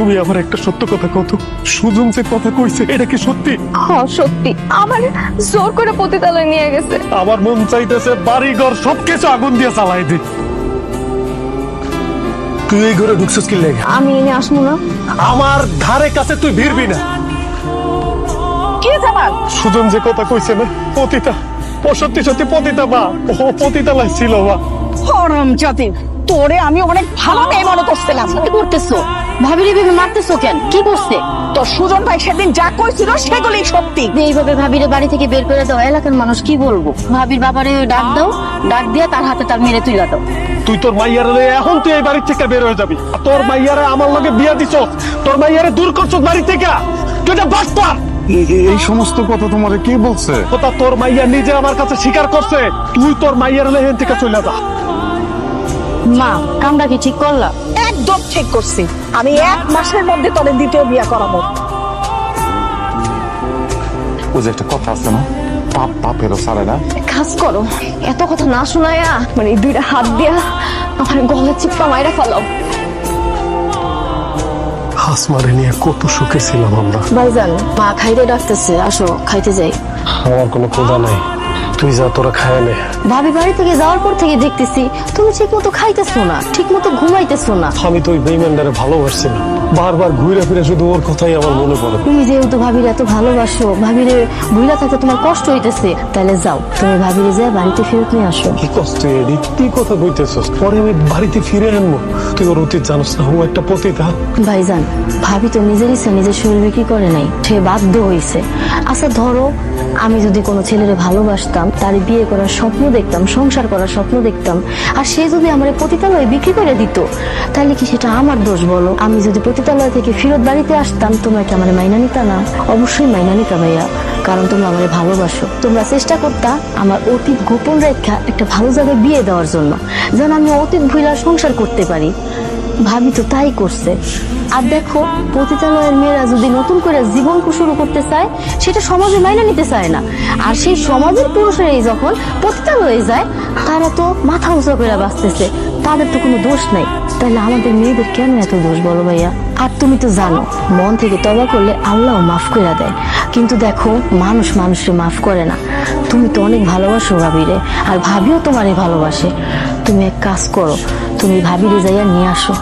তুমি আমার একটা সত্য কথা কত সুজন যে কথা কইছে এটা কি সত্যি? হ সত্যি। আমার জোর করে পতিতালয় নিয়ে গেছে। আমার মন চাইতেছে বাড়ি ঘর সবকিছু আগুন দিয়ে চালাই দি। তুই এই ঘরে ঢুকছিস কি লেগে? আমি এনে আসব না। আমার ধারে কাছে তুই ভিড়বি না। কে জামাল? সুজন যে কথা কইছে না পতিতা ও সত্যি সত্যি পতিতা বা ও পতিতালয় ছিল বা। হরম জাতি তোরে আমি অনেক ভালো মেয়ে মনে করছিলাম। করতেছো? ভাবিরে ভেবে মারতেছো কেন? কি করছে? তোর সুজন ভাই সেদিন যা কইছিল সেগুলোই সত্যি। এইভাবে ভাবিরে বাড়ি থেকে বের করে দাও এলাকার মানুষ কি বলব? ভাবির বাবারে ডাক দাও ডাক দিয়া তার হাতে তার মেরে তুই দাও। তুই তোর মাইয়ারে এখন তুই এই বাড়ি থেকে বের হয়ে যাবি। আর তোর মাইয়ারে আমার লগে বিয়া দিছ তোর মাইয়ারে দূর করছ বাড়ি থেকে। তুই এটা বাস্তার এই সমস্ত কথা তোমারে কে বলছে? কথা তোর মাইয়া নিজে আমার কাছে স্বীকার করছে। তুই তোর মাইয়ার লেহেন থেকে চলে যা। মা কামটা কি ঠিক করলা? একদম ঠিক করছি। আমি এক মাসের মধ্যে তোদের দ্বিতীয় বিয়া করাবো। ওই যে একটা কথা আছে না পাপ পাপেরও সারে না। কাজ করো এত কথা না শোনায়া মানে এই দুইটা হাত দিয়া আমার গলা চিপা মাইরা ফেলাও। হাসমারে নিয়ে কত সুখে ছিলাম আমরা। ভাইজান মা খাইতে ডাকতেছে আসো খাইতে যাই। আমার কোনো ক্ষুধা নাই। তুই যা তোরা খায় নে। ভাবি বাড়ি থেকে যাওয়ার পর থেকে দেখতেছি তুমি ঠিক মতো খাইতেছো না ঠিক মতো ঘুমাইতেছো না। আমি তো ওই বেইমানটারে ভালোবাসছি না। বারবার ঘুরে ফিরে শুধু ওর কথাই আমার মনে পড়ে। তুমি যেহেতু ভাবির এত ভালোবাসো ভাবিরে ভুলা থাকতে তোমার কষ্ট হইতেছে তাহলে যাও তুমি ভাবিরে যা বাড়িতে ফেরত নিয়ে আসো। কি কষ্ট এডি কি কথা কইতেছস। পরে আমি বাড়িতে ফিরে আনব। তুই ওর অতীত জানোস না ও একটা পতিতা ভাইজান ভাবি তো নিজের ইচ্ছা নিজের শরীর বিক্রি করে নাই? সে বাধ্য হয়েছে আচ্ছা ধরো আমি যদি কোনো ছেলেরে ভালোবাসতাম, তার বিয়ে করার স্বপ্ন দেখতাম, সংসার করার স্বপ্ন দেখতাম, আর সে যদি আমার পতিতালয়ে বিক্রি করে দিত তাহলে কি সেটা আমার দোষ বলো? আমি যদি পতিতালয় থেকে ফেরত বাড়িতে আসতাম, তোমরা কি আমার মাইনা নিতা না? অবশ্যই মাইনা নিতা ভাইয়া, কারণ তোমরা আমার ভালোবাসো। তোমরা চেষ্টা করতা আমার অতীত গোপন রেখা একটা ভালো জায়গায় বিয়ে দেওয়ার জন্য, যেন আমি অতীত ভুলার সংসার করতে পারি। ভাবি তো তাই করছে। আর দেখো, পতিতালয়ের মেয়েরা যদি নতুন করে জীবন শুরু করতে চায়, সেটা সমাজে মাইনে নিতে চায় না। আর সেই সমাজের পুরুষেরাই যখন পতিতালয়ে যায়, তারা তো মাথা উঁচা করে বাঁচতেছে। তাদের তো কোনো দোষ নাই। তাহলে আমাদের মেয়েদের কেন এত দোষ বলো ভাইয়া? আর তুমি তো জানো, মন থেকে তবা করলে আল্লাহ মাফ করে দেয়। কিন্তু দেখো, মানুষ মানুষকে মাফ করে না। তুমি তো অনেক ভালোবাসো ভাবিরে, আর ভাবিও তোমারে ভালোবাসে। তুমি এক কাজ করো, তুমি ভাবিরে যাইয়া নিয়ে আসো।